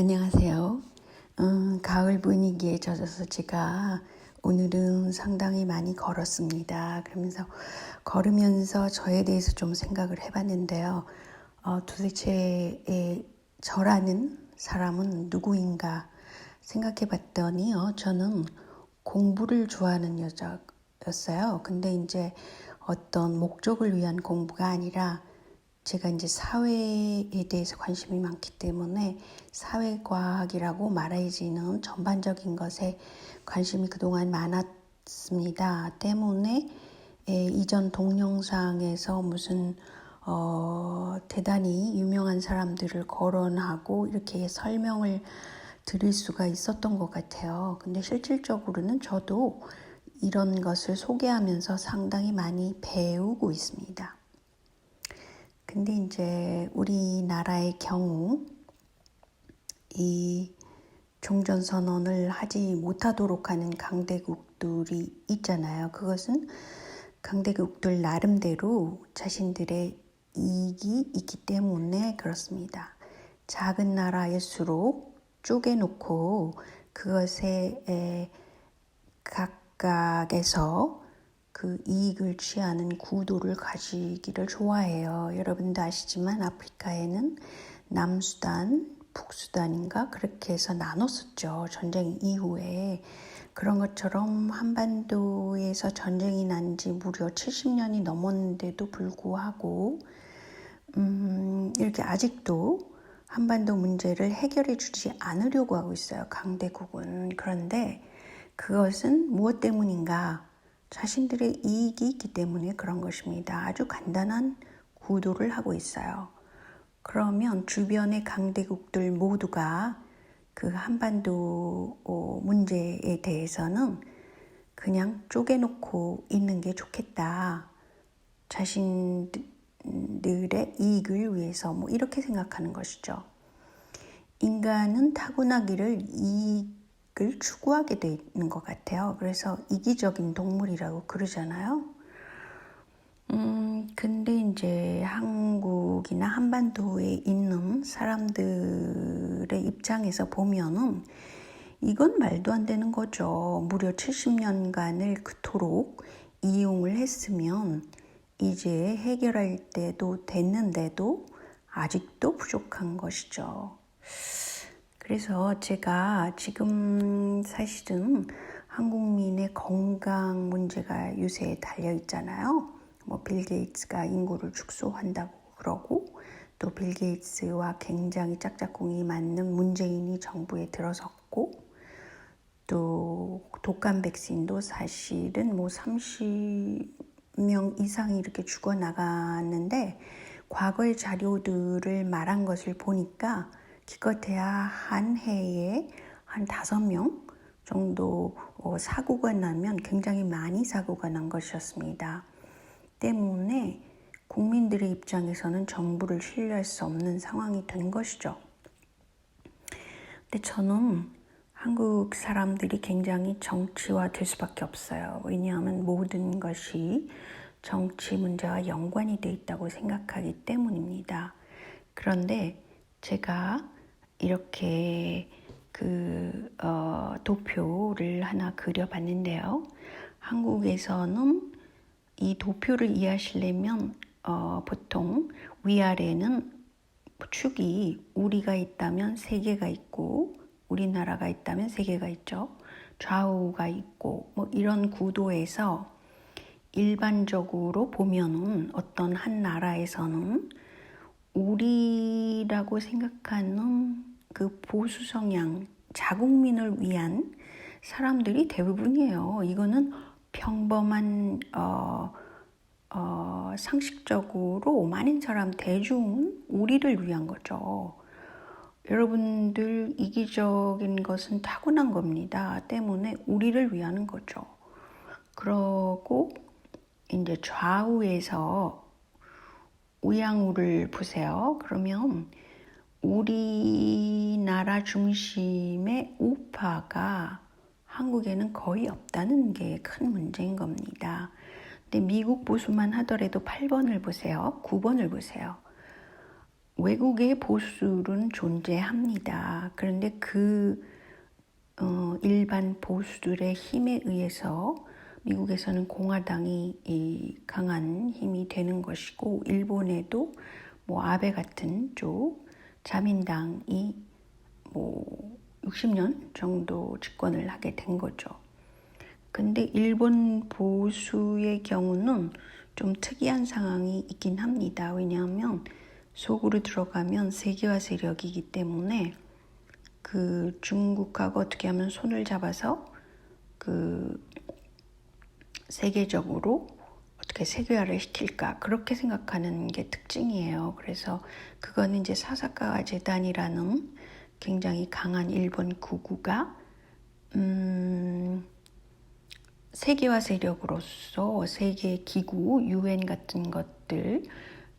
안녕하세요. 음, 가을 분위기에 젖어서 제가 오늘은 상당히 많이 걸었습니다. 그러면서 걸으면서 저에 대해서 좀 생각을 해봤는데요. 어, 도대체 에, 저라는 사람은 누구인가 생각해봤더니요. 저는 공부를 좋아하는 여자였어요. 근데 이제 어떤 목적을 위한 공부가 아니라 제가 이제 사회에 대해서 관심이 많기 때문에 사회과학이라고 말해지는 전반적인 것에 관심이 그동안 많았습니다. 때문에 에, 이전 동영상에서 무슨 어, 대단히 유명한 사람들을 거론하고 이렇게 설명을 드릴 수가 있었던 것 같아요. 근데 실질적으로는 저도 이런 것을 소개하면서 상당히 많이 배우고 있습니다. 근데 이제 우리나라의 경우 이 종전선언을 하지 못하도록 하는 강대국들이 있잖아요. 그것은 강대국들 나름대로 자신들의 이익이 있기 때문에 그렇습니다. 작은 나라일수록 쪼개놓고 그것에 각각에서 그 이익을 취하는 구도를 가지기를 좋아해요. 여러분도 아시지만 아프리카에는 남수단, 북수단인가 그렇게 해서 나눴었죠. 전쟁 이후에 그런 것처럼 한반도에서 전쟁이 난 지 무려 70년이 넘었는데도 불구하고 음, 이렇게 아직도 한반도 문제를 해결해 주지 않으려고 하고 있어요. 강대국은. 그런데 그것은 무엇 때문인가? 자신들의 이익이 있기 때문에 그런 것입니다. 아주 간단한 구도를 하고 있어요. 그러면 주변의 강대국들 모두가 그 한반도 어, 문제에 대해서는 그냥 쪼개놓고 있는 게 좋겠다. 자신들의 이익을 위해서 뭐 이렇게 생각하는 것이죠. 인간은 타고나기를 이익 을 추구하게 되는 것 같아요. 그래서 이기적인 동물이라고 그러잖아요. 음, 근데 이제 한국이나 한반도에 있는 사람들의 입장에서 보면은 이건 말도 안 되는 거죠. 무려 70년간을 그토록 이용을 했으면 이제 해결할 때도 됐는데도 아직도 부족한 것이죠. 그래서 제가 지금 사실은 한국민의 건강 문제가 유세에 달려 있잖아요. 뭐 빌 게이츠가 인구를 축소한다고 그러고 또 빌 게이츠와 굉장히 짝짝꿍이 맞는 문재인이 정부에 들어섰고 또 독감 백신도 사실은 뭐 30명 이상이 이렇게 죽어 나갔는데 과거의 자료들을 말한 것을 보니까 기껏해야 한 해에 한 다섯 명 정도 어, 사고가 나면 굉장히 많이 사고가 난 것이었습니다. 때문에 국민들의 입장에서는 정부를 신뢰할 수 없는 상황이 된 것이죠. 근데 저는 한국 사람들이 굉장히 정치화 될 수밖에 없어요. 왜냐하면 모든 것이 정치 문제와 연관이 돼 있다고 생각하기 때문입니다. 그런데 제가 이렇게 그 어, 도표를 하나 그려봤는데요. 한국에서는 이 도표를 이해하시려면 어, 보통 위아래는 축이 우리가 있다면 세계가 있고 우리나라가 있다면 세계가 있죠. 좌우가 있고 뭐 이런 구도에서 일반적으로 보면은 어떤 한 나라에서는 우리라고 생각하는 그 보수 성향 자국민을 위한 사람들이 대부분이에요. 이거는 평범한 어, 어, 상식적으로 많은 사람 대중은 우리를 위한 거죠. 여러분들 이기적인 것은 타고난 겁니다. 때문에 우리를 위하는 거죠. 그러고 이제 좌우에서 우양우를 보세요. 그러면 우리나라 중심의 우파가 한국에는 거의 없다는 게 큰 문제인 겁니다. 근데 미국 보수만 하더라도 8번을 보세요. 9번을 보세요. 외국의 보수는 존재합니다. 그런데 그 어, 일반 보수들의 힘에 의해서 미국에서는 공화당이 이 강한 힘이 되는 것이고 일본에도 뭐 아베 같은 쪽 자민당이 뭐 60년 정도 집권을 하게 된 거죠. 근데 일본 보수의 경우는 좀 특이한 상황이 있긴 합니다. 왜냐하면 속으로 들어가면 세계화 세력이기 때문에 그 중국하고 어떻게 하면 손을 잡아서 그 세계적으로 어떻게 세계화를 시킬까 그렇게 생각하는 게 특징이에요. 그래서 그거는 이제 사사카와 재단이라는 굉장히 강한 일본 구구가 음, 세계화 세력으로서 세계 기구, 유엔 같은 것들,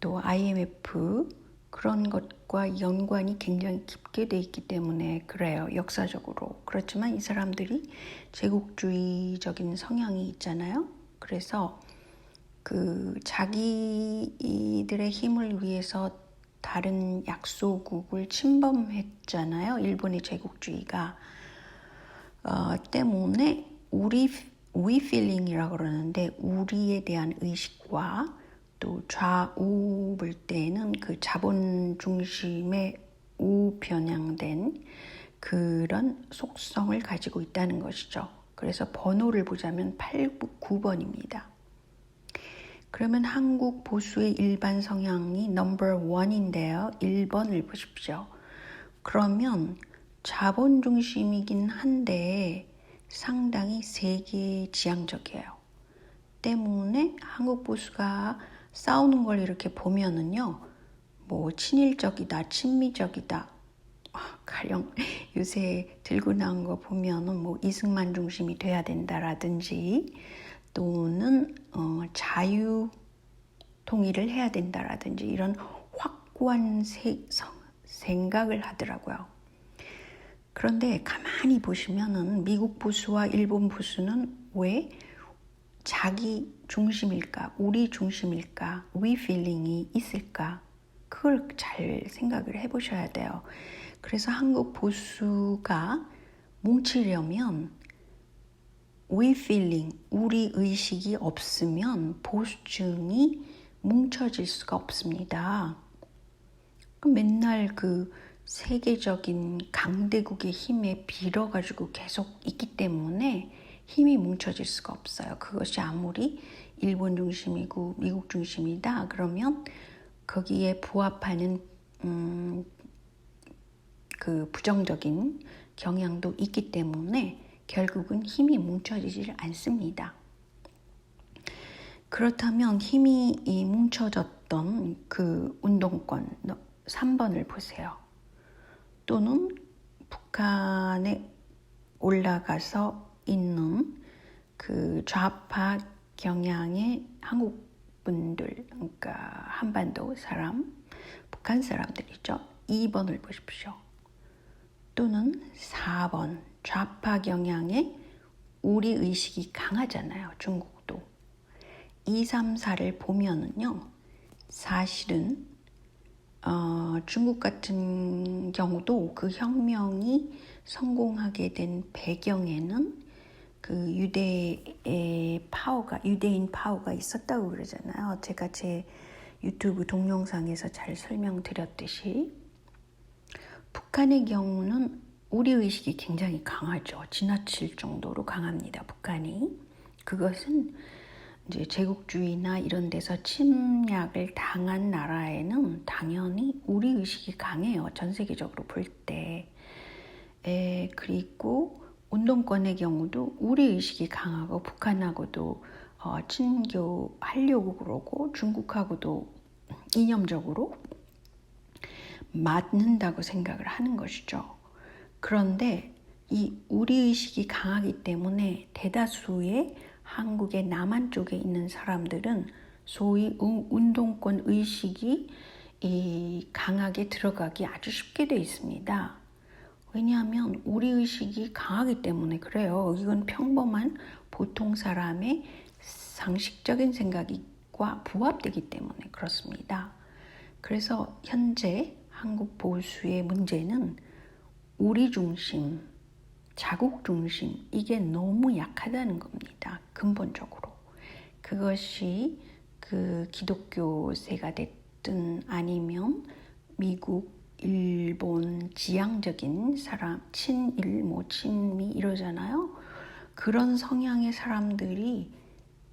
또 IMF 그런 것과 연관이 굉장히 깊게 돼 있기 때문에 그래요. 역사적으로. 그렇지만 이 사람들이 제국주의적인 성향이 있잖아요. 그래서 그 자기들의 힘을 위해서 다른 약소국을 침범했잖아요. 일본의 제국주의가 어, 때문에 우리 we feeling이라고 그러는데 우리에 대한 의식과 또 좌우 볼 때는 그 자본 중심의 우편향된 그런 속성을 가지고 있다는 것이죠. 그래서 번호를 보자면 8, 9번입니다. 그러면 한국 보수의 일반 성향이 넘버 원인데요. 1번을 보십시오. 그러면 자본 중심이긴 한데 상당히 세계 지향적이에요. 때문에 한국 보수가 싸우는 걸 이렇게 보면은요, 뭐 친일적이다, 친미적이다. 아, 가령 요새 들고 나온 거 보면은 뭐 이승만 중심이 돼야 된다라든지 또는 어, 자유 통일을 해야 된다라든지 이런 확고한 세, 성, 생각을 하더라고요. 그런데 가만히 보시면은 미국 보수와 일본 보수는 왜 자기 중심일까, 우리 중심일까, we feeling이 있을까? 그걸 잘 생각을 해보셔야 돼요. 그래서 한국 보수가 뭉치려면 we feeling, 우리 의식이 없으면 보수층이 뭉쳐질 수가 없습니다. 맨날 그 세계적인 강대국의 힘에 빌어가지고 계속 있기 때문에 힘이 뭉쳐질 수가 없어요. 그것이 아무리 일본 중심이고 미국 중심이다 그러면 거기에 부합하는 음, 그 부정적인 경향도 있기 때문에 결국은 힘이 뭉쳐지질 않습니다. 그렇다면 힘이 뭉쳐졌던 그 운동권 3번을 보세요. 또는 북한에 올라가서 있는 그 좌파 경향의 한국 분들, 그러니까 한반도 사람, 북한 사람들이죠. 2번을 보십시오. 또는 4번, 좌파 경향의 우리 의식이 강하잖아요. 중국도. 2, 3, 4를 보면은요, 사실은 어, 중국 같은 경우도 그 혁명이 성공하게 된 배경에는 그 유대의 파워가 유대인 파워가 있었다고 그러잖아요. 제가 제 유튜브 동영상에서 잘 설명드렸듯이 북한의 경우는 우리 의식이 굉장히 강하죠. 지나칠 정도로 강합니다. 북한이 그것은 이제 제국주의나 이런 데서 침략을 당한 나라에는 당연히 우리 의식이 강해요. 전 세계적으로 볼 때. 에, 그리고 운동권의 경우도 우리 의식이 강하고 북한하고도 어, 친교하려고 그러고 중국하고도 이념적으로 맞는다고 생각을 하는 것이죠. 그런데 이 우리 의식이 강하기 때문에 대다수의 한국의 남한 쪽에 있는 사람들은 소위 운동권 의식이 강하게 들어가기 아주 쉽게 되어 있습니다. 왜냐하면 우리 의식이 강하기 때문에 그래요. 이건 평범한 보통 사람의 상식적인 생각과 부합되기 때문에 그렇습니다. 그래서 현재 한국 보수의 문제는 우리 중심, 자국 중심, 이게 너무 약하다는 겁니다. 근본적으로. 그것이 그 기독교세가 됐든 아니면 미국, 일본 지향적인 사람, 친일, 뭐 친미 이러잖아요. 그런 성향의 사람들이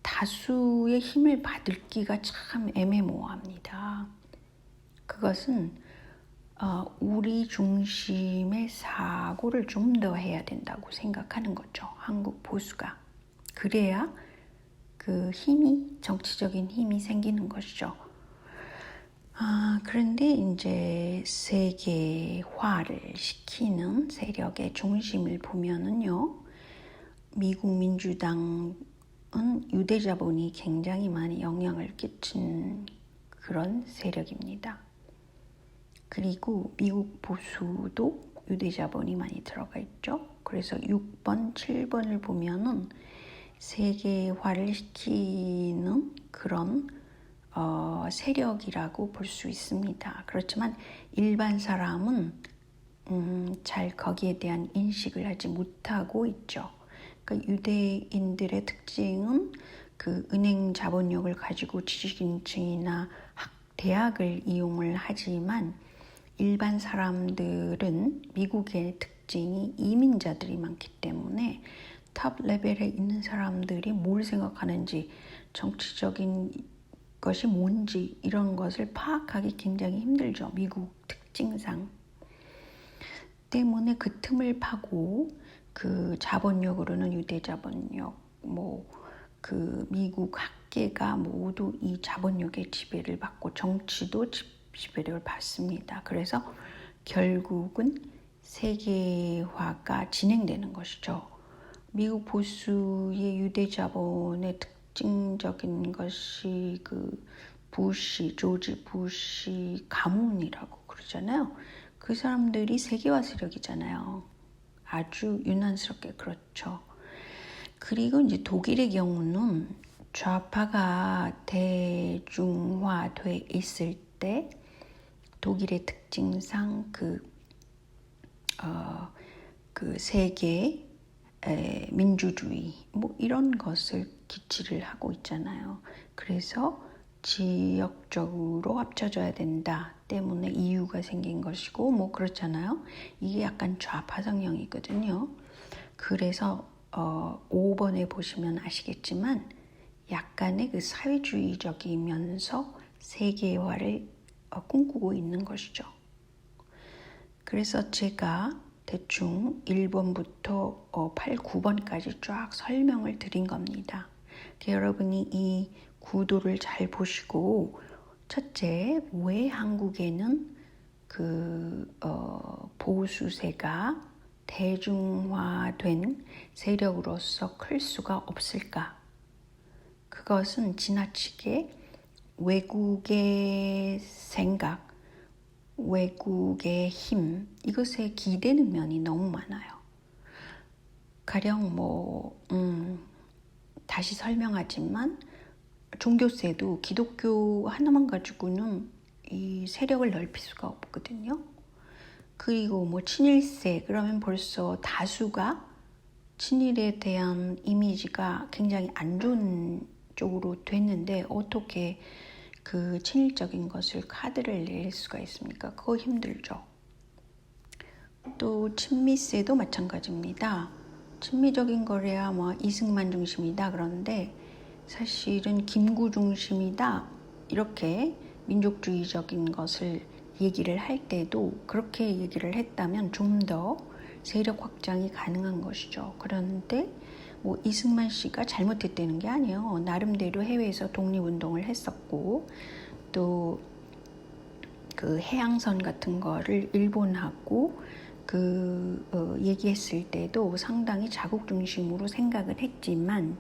다수의 힘을 받을기가 참 애매모호합니다. 그것은 어, 우리 중심의 사고를 좀 더 해야 된다고 생각하는 거죠. 한국 보수가. 그래야 그 힘이, 정치적인 힘이 생기는 것이죠. 아, 그런데 이제 세계화를 시키는 세력의 중심을 보면은요, 미국 민주당은 유대 자본이 굉장히 많이 영향을 끼친 그런 세력입니다. 그리고 미국 보수도 유대 자본이 많이 들어가 있죠. 그래서 6번, 7번을 보면은 세계화를 시키는 그런 어, 세력이라고 볼 수 있습니다. 그렇지만 일반 사람은 음, 잘 거기에 대한 인식을 하지 못하고 있죠. 그러니까 유대인들의 특징은 그 은행 자본력을 가지고 지식인층이나 학, 대학을 이용을 하지만 일반 사람들은 미국의 특징이 이민자들이 많기 때문에 탑 레벨에 있는 사람들이 뭘 생각하는지 정치적인 것이 뭔지 이런 것을 파악하기 굉장히 힘들죠. 미국 특징상. 때문에 그 틈을 파고 그 자본력으로는 유대 자본력, 뭐 그 미국 학계가 모두 이 자본력의 지배를 받고 정치도 지배를 받습니다. 그래서 결국은 세계화가 진행되는 것이죠. 미국 보수의 유대 자본의 특 징적인 것이 그 부시, 조지 부시 가문이라고 그러잖아요. 그 사람들이 세계화 세력이잖아요. 아주 유난스럽게 그렇죠. 그리고 이제 독일의 경우는 좌파가 대중화돼 있을 때 독일의 특징상 그, 어, 그 세계 에, 민주주의 뭐 이런 것을 기치를 하고 있잖아요. 그래서 지역적으로 합쳐져야 된다 때문에 이유가 생긴 것이고 뭐 그렇잖아요. 이게 약간 좌파 성향이거든요. 그래서 어, 5번에 보시면 아시겠지만 약간의 그 사회주의적이면서 세계화를 어, 꿈꾸고 있는 것이죠. 그래서 제가 대충 1번부터 8, 어, 9번까지 쫙 설명을 드린 겁니다. 여러분이 이 구도를 잘 보시고 첫째, 왜 한국에는 그 어, 보수세가 대중화된 세력으로서 클 수가 없을까? 그것은 지나치게 외국의 생각, 외국의 힘, 이것에 기대는 면이 너무 많아요. 가령 뭐, 음, 다시 설명하지만, 종교세도 기독교 하나만 가지고는 이 세력을 넓힐 수가 없거든요. 그리고 뭐 친일세, 그러면 벌써 다수가 친일에 대한 이미지가 굉장히 안 좋은 쪽으로 됐는데 어떻게 그 친일적인 것을 카드를 낼 수가 있습니까? 그거 힘들죠. 또 친미세도 마찬가지입니다. 친미적인 거래야 뭐 이승만 중심이다 그런데 사실은 김구 중심이다 이렇게 민족주의적인 것을 얘기를 할 때도 그렇게 얘기를 했다면 좀 더 세력 확장이 가능한 것이죠. 그런데 뭐 이승만 씨가 잘못했다는 게 아니에요. 나름대로 해외에서 독립운동을 했었고 또 그 해양선 같은 거를 일본하고 그 어, 얘기했을 때도 상당히 자국 중심으로 생각을 했지만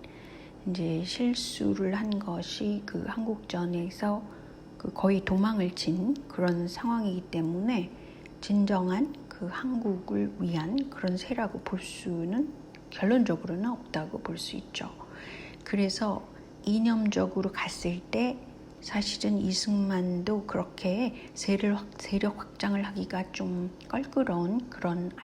이제 실수를 한 것이 그 한국전에서 그 거의 도망을 친 그런 상황이기 때문에 진정한 그 한국을 위한 그런 세라고 볼 수는 결론적으로는 없다고 볼 수 있죠. 그래서 이념적으로 갔을 때 사실은 이승만도 그렇게 세를 확- 세력 확장을 하기가 좀 껄끄러운 그런